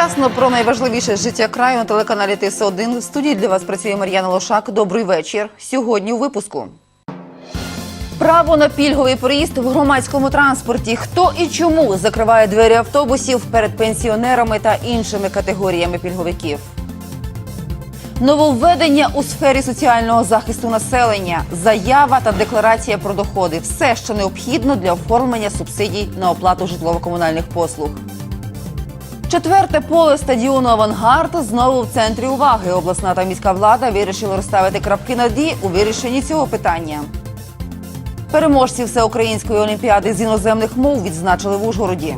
Вчасно про найважливіше життя краю на телеканалі ТС 1 В студії для вас працює Мар'яна Лошак. Добрий вечір. Сьогодні у випуску. Право на пільговий проїзд в громадському транспорті. Хто і чому закриває двері автобусів перед пенсіонерами та іншими категоріями пільговиків? Нововведення у сфері соціального захисту населення, заява та декларація про доходи все, що необхідно для оформлення субсидій на оплату житлово-комунальних послуг. Четверте поле стадіону Авангард знову в центрі уваги. Обласна та міська влада вирішили розставити крапки над «і» у вирішенні цього питання. Переможці всеукраїнської олімпіади з іноземних мов відзначили в Ужгороді.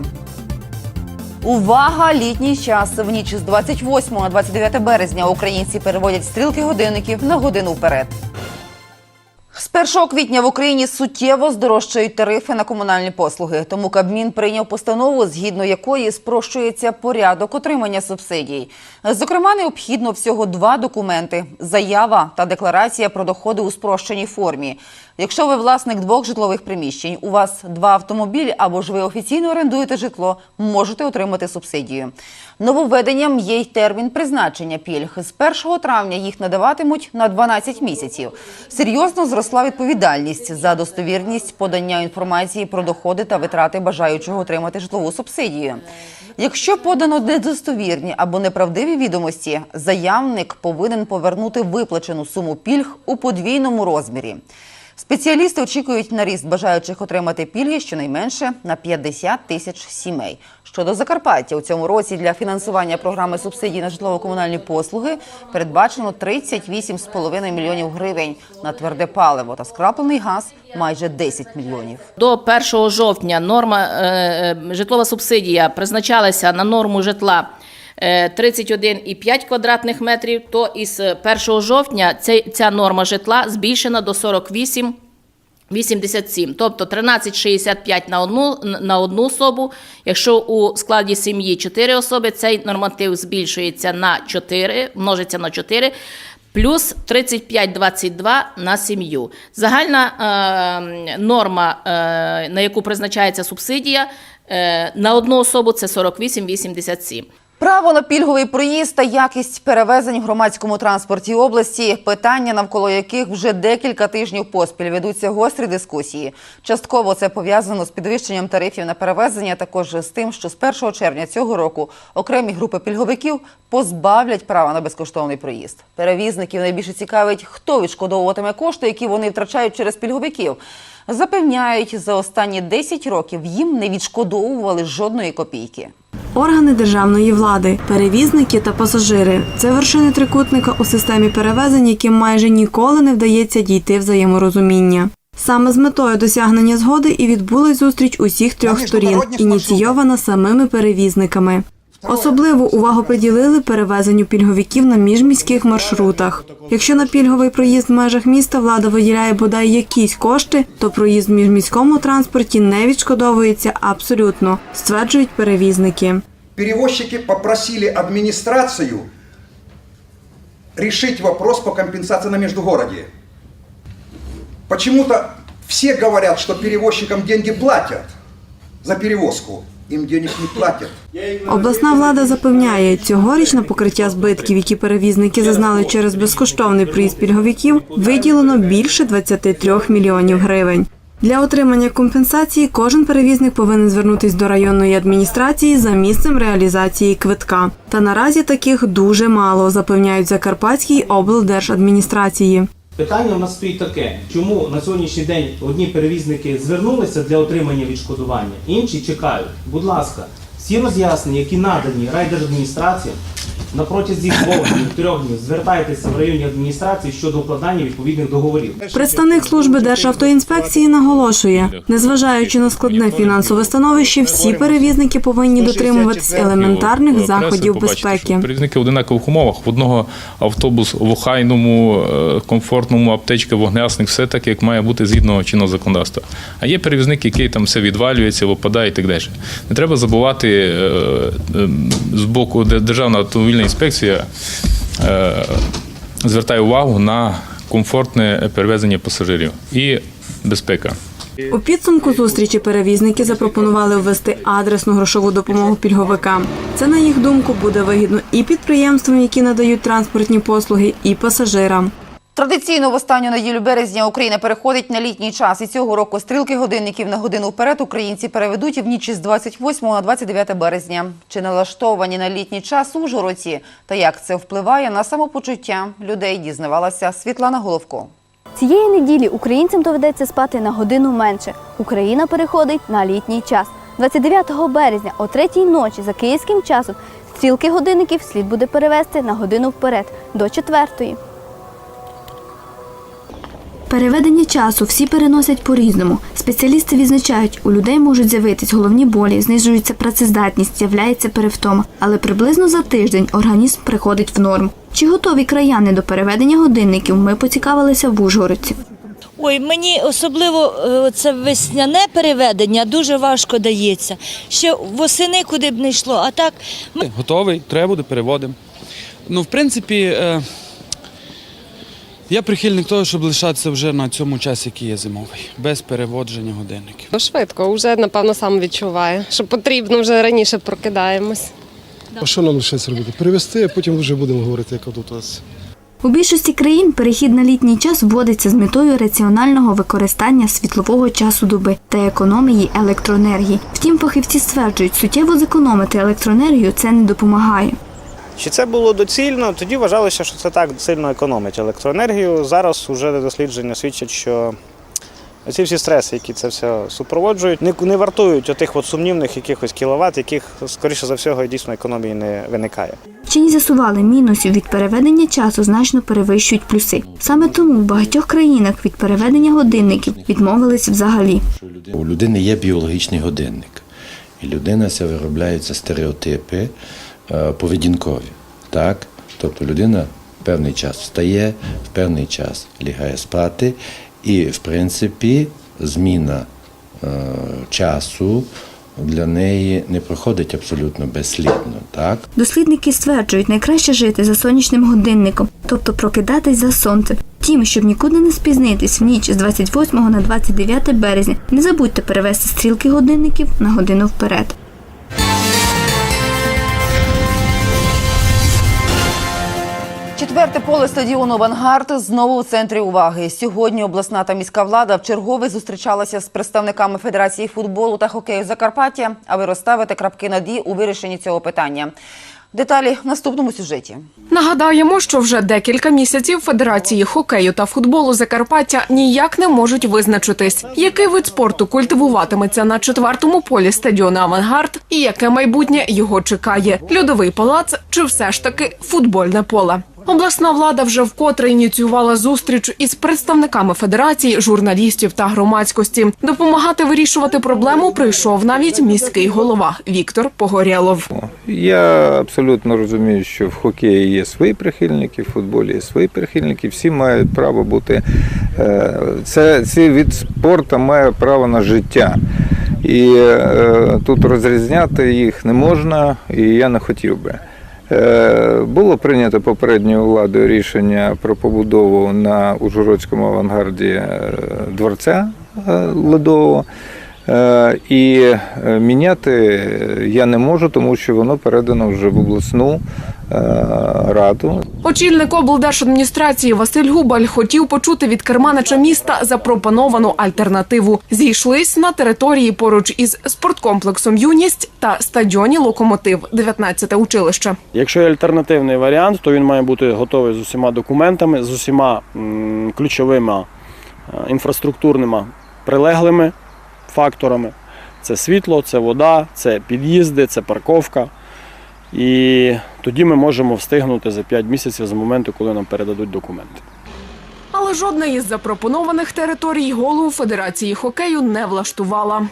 Увага! Літній час в ніч з 28 на 29 березня українці переводять стрілки годинників на годину вперед. З 1 квітня в Україні суттєво здорожчають тарифи на комунальні послуги. Тому Кабмін прийняв постанову, згідно якої спрощується порядок отримання субсидій. Зокрема, необхідно всього два документи: заява та декларація про доходи у спрощеній формі. Якщо ви власник двох житлових приміщень, у вас два автомобілі або ж ви офіційно орендуєте житло, можете отримати субсидію. Нововведенням є й термін призначення пільг. З 1 травня їх надаватимуть на 12 місяців. Серйозно зросла відповідальність за достовірність подання інформації про доходи та витрати бажаючого отримати житлову субсидію. Якщо подано недостовірні або неправдиві відомості, заявник повинен повернути виплачену суму пільг у подвійному розмірі. Спеціалісти очікують на ріст бажаючих отримати пільги щонайменше на 50 тисяч сімей. Щодо Закарпаття, у цьому році для фінансування програми субсидій на житлово-комунальні послуги передбачено 38,5 мільйонів гривень на тверде паливо та скраплений газ майже 10 мільйонів. До 1 жовтня норма е, е, житлова субсидія призначалася на норму житла 31,5 квадратних метрів, то із 1 жовтня ця, норма житла збільшена до 48 87, тобто 13,65 на одну, на одну особу. Якщо у складі сім'ї 4 особи, цей норматив збільшується на 4, множиться на 4, плюс 35,22 на сім'ю. Загальна е, норма, е, на яку призначається субсидія, е, на одну особу це 48,87. Право на пільговий проїзд та якість перевезень в громадському транспорті області питання, навколо яких вже декілька тижнів поспіль ведуться гострі дискусії. Частково це пов'язано з підвищенням тарифів на перевезення, також з тим, що з 1 червня цього року окремі групи пільговиків позбавлять права на безкоштовний проїзд. Перевізників найбільше цікавить, хто відшкодовуватиме кошти, які вони втрачають через пільговиків. Запевняють, за останні 10 років їм не відшкодовували жодної копійки. Органи державної влади, перевізники та пасажири це вершини трикутника у системі перевезень, яким майже ніколи не вдається дійти взаєморозуміння. Саме з метою досягнення згоди і відбулась зустріч усіх трьох сторін, ініційована самими перевізниками. Особливу увагу приділили перевезенню пільговиків на міжміських маршрутах. Якщо на пільговий проїзд в межах міста влада виділяє бодай якісь кошти, то проїзд в міжміському транспорті не відшкодовується абсолютно, стверджують перевізники. Перевозчики попросили администрацию решить вопрос по компенсации на междугороде. Почему-то все говорят, что перевозчикам деньги платят за перевозку. Им денег не платят. Обласна влада запевняє, цьогоріч на покриття збитків, які перевізники зазнали через безкоштовний проїзд пільговиків, виділено більше 23 мільйонів гривень. Для отримання компенсації кожен перевізник повинен звернутись до районної адміністрації за місцем реалізації квитка. Та наразі таких дуже мало, запевняють Закарпатській облдержадміністрації. Питання у нас стоїть таке: чому на сьогоднішній день одні перевізники звернулися для отримання відшкодування, інші чекають. Будь ласка, всі роз'яснення, які надані райдержадміністраціям, на протязі двох днів, трьох днів звертайтеся в районні адміністрації щодо укладання відповідних договорів. Представник служби Державтоінспекції наголошує, незважаючи на складне фінансове становище, всі перевізники повинні дотримуватись елементарних заходів безпеки. Перевізники в одинакових умовах. В одного автобус в охайному, е, комфортному, аптечка, вогнеасник, все так, як має бути згідно чинного законодавства. А є перевізник, який там все відвалюється, випадає і так далі. Не треба забувати е, е, з боку де- Державна автомобільна інспекція е, звертає увагу на комфортне перевезення пасажирів і безпека. У підсумку зустрічі перевізники запропонували ввести адресну грошову допомогу пільговикам. Це, на їх думку, буде вигідно і підприємствам, які надають транспортні послуги, і пасажирам. Традиційно в останню неділю березня Україна переходить на літній час. І цього року стрілки годинників на годину вперед українці переведуть в ніч із 28 на 29 березня. Чи налаштовані на літній час Ужгородці? Та як це впливає на самопочуття людей, дізнавалася Світлана Головко. Цієї неділі українцям доведеться спати на годину менше. Україна переходить на літній час. 29 березня о третій ночі за київським часом стрілки годинників слід буде перевести на годину вперед до четвертої. Переведення часу всі переносять по-різному. Спеціалісти відзначають, у людей можуть з'явитись головні болі, знижується працездатність, з'являється перевтома. Але приблизно за тиждень організм приходить в норму. Чи готові краяни до переведення годинників? Ми поцікавилися в Ужгородці. Ой, мені особливо е, це весняне переведення дуже важко дається. Ще восени куди б не йшло, а так ми Готовий, треба буде, переводимо. Ну, в принципі, е, я прихильник того, щоб лишатися вже на цьому часі, який є зимовий, без переводження годинників. Ну, швидко, вже напевно сам відчуває, що потрібно вже раніше прокидаємось. А що нам лишається робити? Перевести, а потім вже будемо говорити, яка тут у нас. У більшості країн перехід на літній час вводиться з метою раціонального використання світлового часу доби та економії електроенергії. Втім, фахівці стверджують, суттєво зекономити електроенергію це не допомагає. Чи це було доцільно? Тоді вважалося, що це так сильно економить електроенергію. Зараз вже дослідження свідчать, що ці всі стреси, які це все супроводжують, не, не вартують отих от сумнівних якихось кіловат, яких, скоріше за всього, дійсно економії не виникає. Вчені з'ясували, мінусів від переведення часу значно перевищують плюси. Саме тому в багатьох країнах від переведення годинників відмовились взагалі. У людини є біологічний годинник, і людина це виробляються стереотипи поведінкові. Так? Тобто людина в певний час встає, в певний час лягає спати, і, в принципі, зміна е, часу для неї не проходить абсолютно безслідно. Так? Дослідники стверджують, найкраще жити за сонячним годинником, тобто прокидатись за сонцем. Втім, щоб нікуди не спізнитись в ніч з 28 на 29 березня, не забудьте перевести стрілки годинників на годину вперед. Четверте поле стадіону Авангард знову у центрі уваги. Сьогодні обласна та міська влада вчергове зустрічалася з представниками Федерації футболу та хокею Закарпаття, аби розставити крапки над «і» у вирішенні цього питання. Деталі в наступному сюжеті. Нагадаємо, що вже декілька місяців Федерації хокею та футболу Закарпаття ніяк не можуть визначитись, який вид спорту культивуватиметься на четвертому полі стадіону Авангард і яке майбутнє його чекає: льодовий палац чи все ж таки футбольне поле. Обласна влада вже вкотре ініціювала зустріч із представниками федерації, журналістів та громадськості. Допомагати вирішувати проблему прийшов навіть міський голова Віктор Погорєлов. Я абсолютно розумію, що в хокеї є свої прихильники, в футболі є свої прихильники. Всі мають право бути. е, Це цей від спорту має право на життя. І е, тут розрізняти їх не можна, і я не хотів би. Е, Було прийнято попередньою владою рішення про побудову на Ужгородському авангарді е, дворця е, ледового. І міняти я не можу, тому що воно передано вже в обласну раду. Очільник облдержадміністрації Василь Губаль хотів почути від керманича міста запропоновану альтернативу. Зійшлись на території поруч із спорткомплексом Юність та стадіоні Локомотив, 19 училище. Якщо є альтернативний варіант, то він має бути готовий з усіма документами, з усіма м, ключовими е, інфраструктурними прилеглими факторами. Це світло, це вода, це під'їзди, це парковка. І тоді ми можемо встигнути за 5 місяців з моменту, коли нам передадуть документи. Але жодна із запропонованих територій голову Федерації хокею не влаштувала.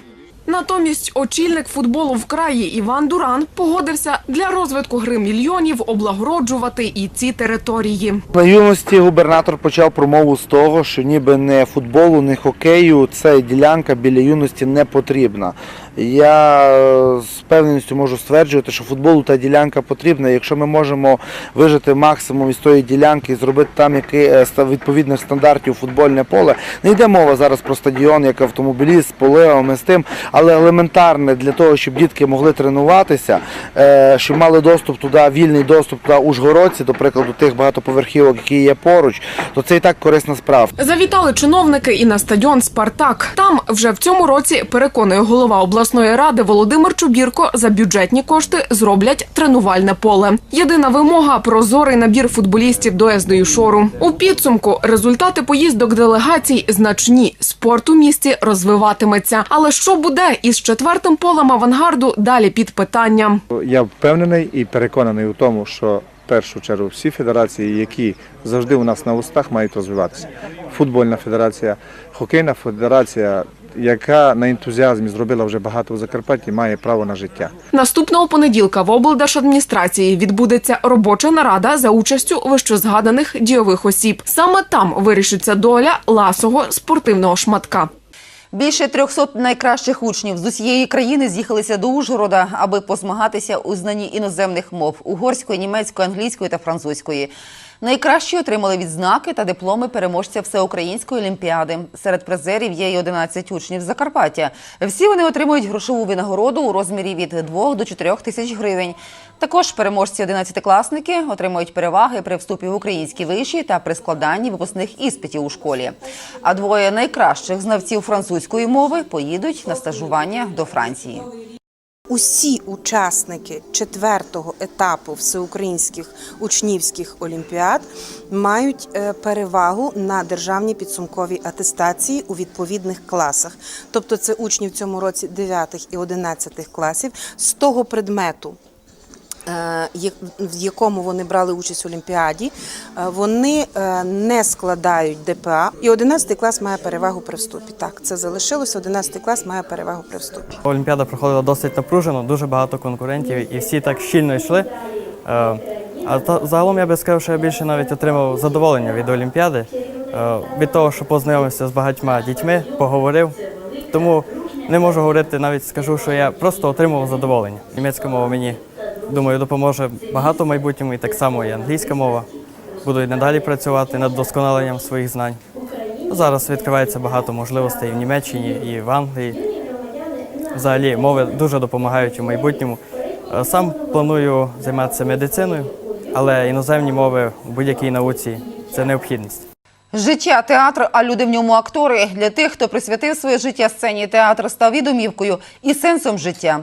Натомість очільник футболу в краї Іван Дуран погодився для розвитку гри мільйонів облагороджувати і ці території. На юності губернатор почав промову з того, що ніби не футболу, не хокею ця ділянка біля юності не потрібна. Я е, з певністю можу стверджувати, що футболу та ділянка потрібна. Якщо ми можемо вижити максимум із тої ділянки і зробити там які, е, відповідних стандартів футбольне поле, не йде мова зараз про стадіон, як автомобіліст, з поливами, з тим, але елементарне для того, щоб дітки могли тренуватися, е, щоб мали доступ туди, вільний доступ туди Ужгородці, до прикладу, тих багатоповерхівок, які є поруч, то це і так корисна справа. Завітали чиновники і на стадіон Спартак. Там вже в цьому році переконує голова обласної ради Володимир Чубірко за бюджетні кошти зроблять тренувальне поле. Єдина вимога прозорий набір футболістів до СДЮ шору. У підсумку результати поїздок делегацій значні. Спорт у місті розвиватиметься. Але що буде із четвертим полем авангарду? Далі під питанням. Я впевнений і переконаний у тому, що першу чергу всі федерації, які завжди у нас на устах, мають розвиватися. Футбольна федерація, хокейна федерація, яка на ентузіазмі зробила вже багато в Закарпатті, має право на життя. Наступного понеділка в облдержадміністрації відбудеться робоча нарада за участю вищезгаданих дійових осіб. Саме там вирішиться доля ласого спортивного шматка. Більше 300 найкращих учнів з усієї країни з'їхалися до Ужгорода, аби позмагатися у знанні іноземних мов угорської, німецької, англійської та французької. Найкращі отримали відзнаки та дипломи переможця всеукраїнської олімпіади. Серед призерів є й 11 учнів Закарпаття. Всі вони отримують грошову винагороду у розмірі від 2 до 4 тисяч гривень. Також переможці 11-класники отримують переваги при вступі в українські виші та при складанні випускних іспитів у школі. А двоє найкращих знавців французької мови поїдуть на стажування до Франції. Усі учасники четвертого етапу всеукраїнських учнівських олімпіад мають е, перевагу на державній підсумковій атестації у відповідних класах. Тобто це учні в цьому році 9 і 11 класів з того предмету. Е, В якому вони брали участь в Олімпіаді, е, вони е, не складають ДПА, і 11 клас має перевагу при вступі. Так, це залишилося. 11 клас має перевагу при вступі. Олімпіада проходила досить напружено, дуже багато конкурентів, і всі так щільно йшли. А та- загалом я би сказав, що я більше навіть отримав задоволення від Олімпіади, від того, що познайомився з багатьма дітьми, поговорив. Тому не можу говорити, навіть скажу, що я просто отримав задоволення. Німецька мова мені, думаю, допоможе багато в майбутньому, і так само і англійська мова. Буду і надалі працювати над досконаленням своїх знань. Зараз відкривається багато можливостей в Німеччині, і в Англії. Взагалі мови дуже допомагають у майбутньому. Е, Сам планую займатися медициною, але іноземні мови у будь-якій науці це необхідність. Життя театр, а люди в ньому актори. Для тих, хто присвятив своє життя сцені, театр став і домівкою, і сенсом життя.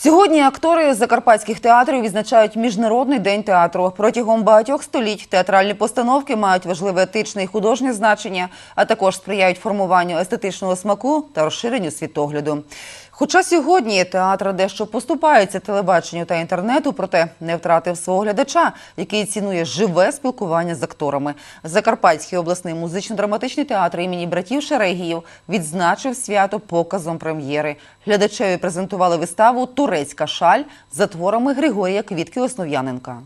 Сьогодні актори закарпатських театрів відзначають Міжнародний день театру. Протягом багатьох століть театральні постановки мають важливе етичне і художнє значення, а також сприяють формуванню естетичного смаку та розширенню світогляду. Хоча сьогодні театр дещо поступається телебаченню та інтернету, проте не втратив свого глядача, який цінує живе спілкування з акторами. Закарпатський обласний музично-драматичний театр імені братів Шерегіїв відзначив свято показом прем'єри. Глядачеві презентували виставу Турецька шаль за творами Григорія Квітки Основ'яненка.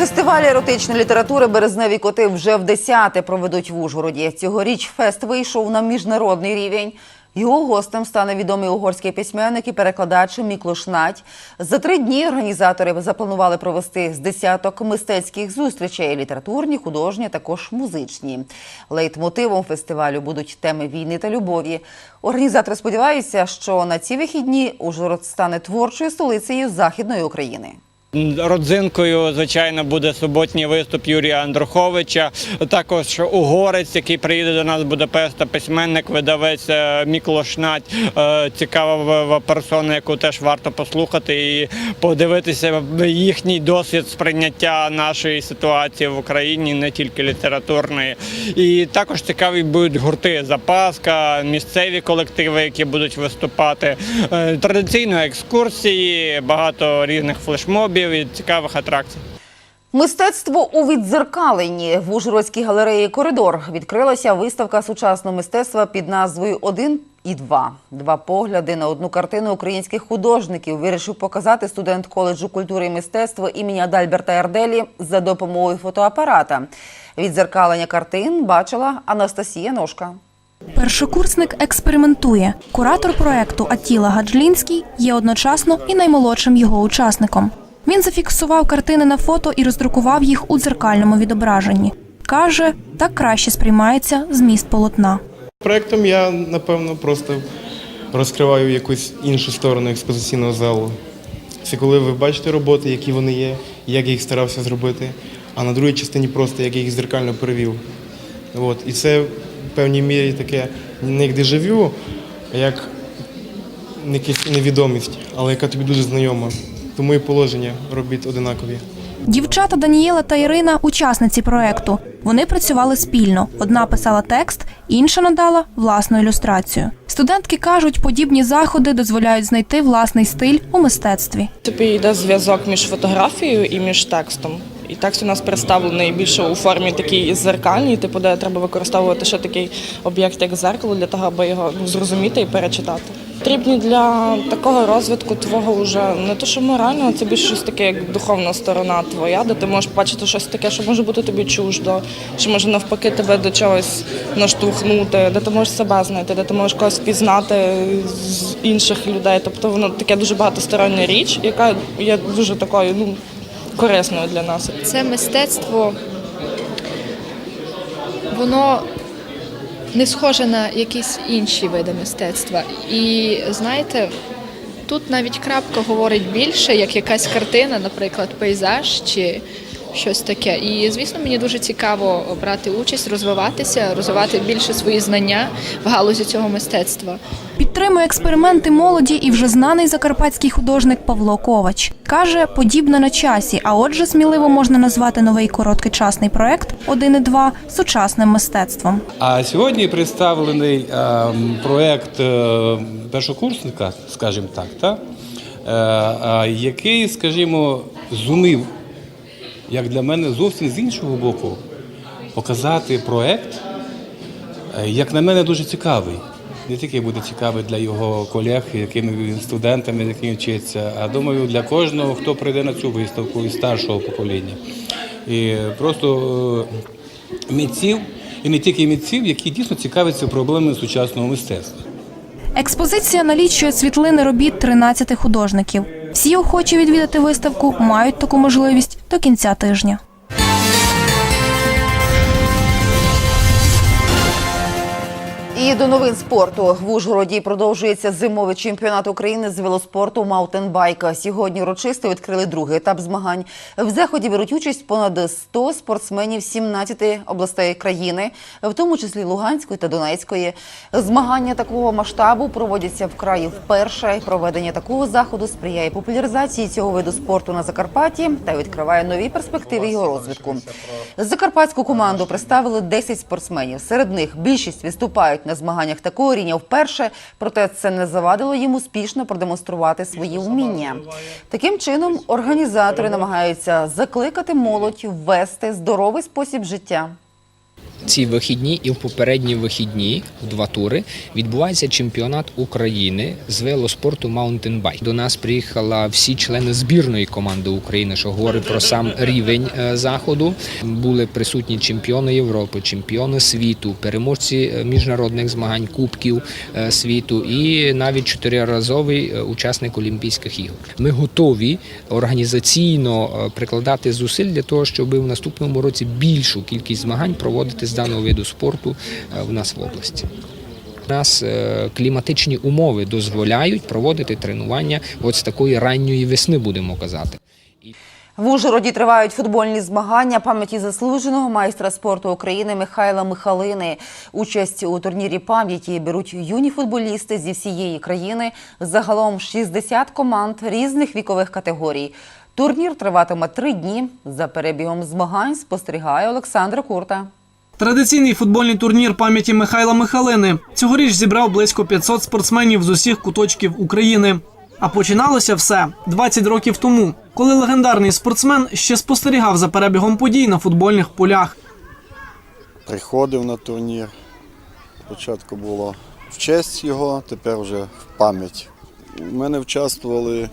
Фестиваль еротичної літератури Березневі коти вже в десяте проведуть в Ужгороді. Цьогоріч фест вийшов на міжнародний рівень. Його гостем стане відомий угорський письменник і перекладач Міклош Надь. За три дні організатори запланували провести з десяток мистецьких зустрічей: літературні, художні, також музичні. Лейтмотивом фестивалю будуть теми війни та любові. Організатори сподіваються, що на ці вихідні Ужгород стане творчою столицею Західної України. Родзинкою, звичайно, буде суботній виступ Юрія Андруховича. Також угорець, який приїде до нас з Будапешта, письменник, видавець е, Міклош Надь. Е, Цікава персона, яку теж варто послухати і подивитися їхній досвід сприйняття нашої ситуації в Україні, не тільки літературної. І також цікаві будуть гурти Запаска, місцеві колективи, які будуть виступати. Е, Традиційно екскурсії, багато різних флешмобів і цікавих атракцій. Мистецтво у віддзеркаленні в Ужгородській галереї Коридор відкрилася виставка сучасного мистецтва під назвою Один і два. Два погляди на одну картину українських художників вирішив показати студент коледжу культури і мистецтва імені Адальберта Ерделі за допомогою фотоапарата. Відзеркалення картин бачила Анастасія Ножка. Першокурсник експериментує. Куратор проекту Атіла Гаджлінський є одночасно і наймолодшим його учасником. Він зафіксував картини на фото і роздрукував їх у дзеркальному відображенні. Каже, так краще сприймається зміст полотна. Проектом я, напевно, просто розкриваю якусь іншу сторону експозиційного залу. Це коли ви бачите роботи, які вони є, як я їх старався зробити, а на другій частині просто як я їх зеркально перевів. От. І це в певній мірі таке не як дежавю, як якась невідомість, але яка тобі дуже знайома. Тому і положення робіт одинакові. Дівчата Данієла та Ірина учасниці проекту. Вони працювали спільно. Одна писала текст, інша надала власну ілюстрацію. Студентки кажуть, подібні заходи дозволяють знайти власний стиль у мистецтві. Тобі йде зв'язок між фотографією і між текстом. І текст у нас представлений більше у формі такій зеркальній, типу, де треба використовувати ще такий об'єкт, як зеркало, для того, аби його ну, зрозуміти і перечитати. Потрібні для такого розвитку твого вже не то, що морального, це більше щось таке, як духовна сторона твоя, де ти можеш бачити щось таке, що може бути тобі чуждо, що може навпаки тебе до чогось наштовхнути, де ти можеш себе знайти, де ти можеш когось пізнати з інших людей. Тобто воно таке дуже багатостороння річ, яка є дуже такою ну, корисною для нас. Це мистецтво, воно не схоже на якісь інші види мистецтва. І знаєте, тут навіть крапка говорить більше, як якась картина, наприклад, пейзаж чи щось таке. І звісно, мені дуже цікаво брати участь, розвиватися, розвивати більше свої знання в галузі цього мистецтва. Підтримує експерименти молоді і вже знаний закарпатський художник Павло Ковач. Каже, подібне на часі, а отже, сміливо можна назвати новий короткочасний проект «Один і два» сучасним мистецтвом. А сьогодні представлений е, проєкт е, першокурсника, скажімо так, та, е, е, який, скажімо, зумів, як для мене, зовсім з іншого боку, показати проєкт, е, як на мене, дуже цікавий. Не тільки буде цікавий для його колег, якими він студентами, якими він вчиться, а думаю, для кожного, хто прийде на цю виставку із старшого покоління. І просто е, митців, і не тільки митців, які дійсно цікавляться проблемами сучасного мистецтва. Експозиція налічує світлини робіт 13 художників. Всі охочі відвідати виставку мають таку можливість до кінця тижня. До новин спорту в Ужгороді продовжується зимовий чемпіонат України з велоспорту маутенбайка. Сьогодні урочисто відкрили другий етап змагань. В заході беруть участь понад 100 спортсменів з 17 областей країни, в тому числі Луганської та Донецької. Змагання такого масштабу проводяться в краї вперше. Проведення такого заходу сприяє популяризації цього виду спорту на Закарпатті та відкриває нові перспективи його розвитку. Закарпатську команду представили 10 спортсменів. Серед них більшість виступають на змаганнях такого рівня вперше, проте це не завадило їм успішно продемонструвати свої вміння. Таким чином, організатори намагаються закликати молодь ввести здоровий спосіб життя. Ці вихідні і в попередні вихідні в два тури відбувається чемпіонат України з велоспорту маунтенбайк. До нас приїхала всі члени збірної команди України, що говорить про сам рівень е, заходу. Були присутні чемпіони Європи, чемпіони світу, переможці е, міжнародних змагань, кубків е, світу і навіть чотириразовий учасник Олімпійських ігор. Ми готові організаційно прикладати зусиль для того, щоб в наступному році більшу кількість змагань проводити з даного виду спорту е, в нас в області. У нас е, кліматичні умови дозволяють проводити тренування от з такої ранньої весни, будемо казати. В Ужгороді тривають футбольні змагання пам'яті заслуженого майстра спорту України Михайла Михалини. Участь у турнірі пам'яті беруть юні футболісти зі всієї країни. Загалом 60 команд різних вікових категорій. Турнір триватиме три дні. За перебігом змагань спостерігає Олександра Курта. Традиційний футбольний турнір пам'яті Михайла Михалини цьогоріч зібрав близько 500 спортсменів з усіх куточків України. А починалося все 20 років тому, коли легендарний спортсмен ще спостерігав за перебігом подій на футбольних полях. Приходив на турнір. Спочатку було в честь його, тепер вже в пам'ять. У мене участвували е,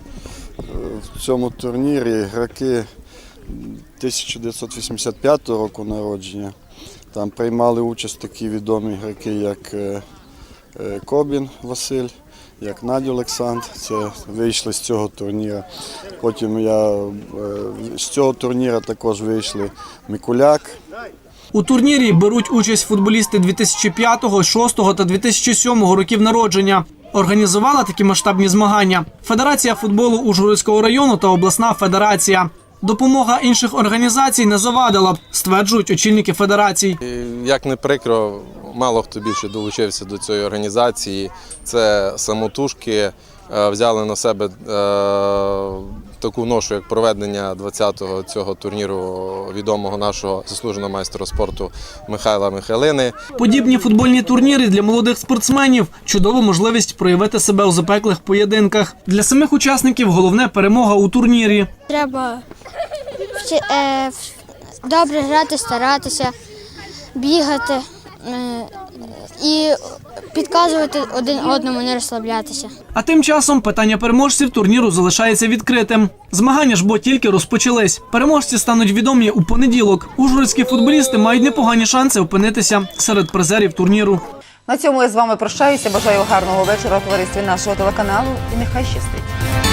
в цьому турнірі гравці 1985 року народження. Там приймали участь такі відомі гравці, як е, е, Кобін Василь, як Надя Олександр. Це вийшли з цього турніру. Потім я е, з цього турніру також вийшли Микуляк. У турнірі беруть участь футболісти 2005, 2006 та 2007 років народження. Організувала такі масштабні змагання Федерація футболу Ужгородського району та обласна федерація. Допомога інших організацій не завадила б, стверджують очільники федерацій. Як не прикро, мало хто більше долучився до цієї організації. Це самотужки е, взяли на себе е, таку ношу, як проведення 20-го цього турніру відомого нашого заслуженого майстра спорту Михайла Михайлини. Подібні футбольні турніри для молодих спортсменів чудова можливість проявити себе у запеклих поєдинках. Для самих учасників головне перемога у турнірі. Треба е, добре грати, старатися, бігати е, і підказувати один одному, не розслаблятися. А тим часом питання переможців турніру залишається відкритим. Змагання ж бо тільки розпочались. Переможці стануть відомі у понеділок. Ужгородські футболісти мають непогані шанси опинитися серед призерів турніру. На цьому я з вами прощаюся. Бажаю гарного вечора у товаристві нашого телеканалу і нехай щастить.